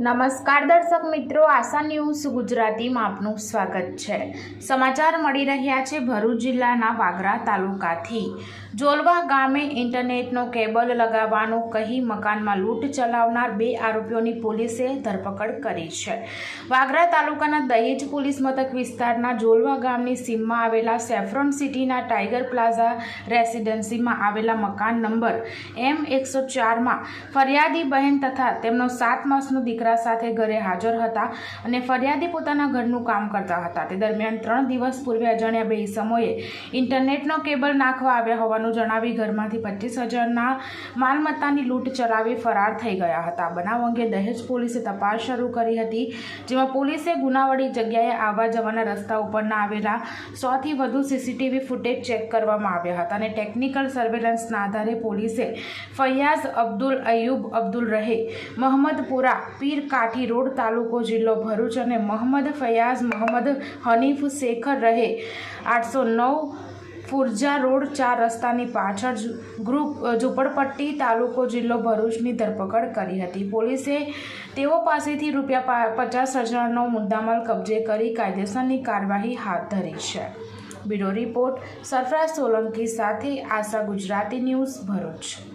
નમસ્કાર દર્શક મિત્રો, આશા ન્યૂઝ ગુજરાતીમાં આપનું સ્વાગત છે. સમાચાર મળી રહ્યા છે ભરૂચ જિલ્લાના વાગરા તાલુકાથી. જોલવા ગામે ઇન્ટરનેટનો કેબલ લગાવવાનું કહી મકાનમાં લૂંટ ચલાવનાર બે આરોપીઓની પોલીસે ધરપકડ કરી છે. વાગરા તાલુકાના દહેજ પોલીસ મથક વિસ્તારના જોલવા ગામની સીમમાં આવેલા સેફ્રોન સિટીના ટાઈગર પ્લાઝા રેસિડેન્સીમાં આવેલા મકાન નંબર એમ એકસો ચારમાં ફરિયાદી બહેન તથા તેમનો સાત માસનો દીકરા સાથે ઘરે હાજર હતા અને ફરિયાદી પોતાના ઘરનું કામ કરતા હતા. તે દરમિયાન ત્રણ દિવસ પૂર્વે અજાણ્યા બે સમયે ઇન્ટરનેટનો કેબલ નાખવા આવ્યા હોવાનું જણાવી ઘરમાંથી પચીસ હજારના માલમત્તાની લૂંટ ચલાવી ફરાર થઈ ગયા હતા. બનાવ અંગે દહેજ પોલીસે તપાસ શરૂ કરી હતી, જેમાં પોલીસે ગુનાવાળી જગ્યાએ આવવા જવાના રસ્તા ઉપરના આવેલા સોથી વધુ સીસીટીવી ફૂટેજ ચેક કરવામાં આવ્યા હતા અને ટેકનિકલ સર્વેલન્સના આધારે પોલીસે ફૈયાઝ અબ્દુલ અયુબ અબ્દુલ રહે મોહમ્મદપુરા પીર કાઠી રોડ તાલુકો જિલ્લો ભરૂચ અને મોહમ્મદ ફૈયાઝ મોહમ્મદ હનીફ શેખર રહે. આઠસો નવ ફુરજા રોડ ચાર રસ્તાની પાછળ ગ્રુપ ઝૂંપડપટ્ટી તાલુકો જિલ્લો ભરૂચની ધરપકડ કરી હતી. પોલીસે તેઓ પાસેથી રૂપિયા પચાસ હજારનો મુદ્દામાલ કબજે કરી કાયદેસરની કાર્યવાહી હાથ ધરી છે. બ્યુરો રિપોર્ટ સરફરાજ સોલંકી સાથે આશા ગુજરાતી ન્યૂઝ ભરૂચ.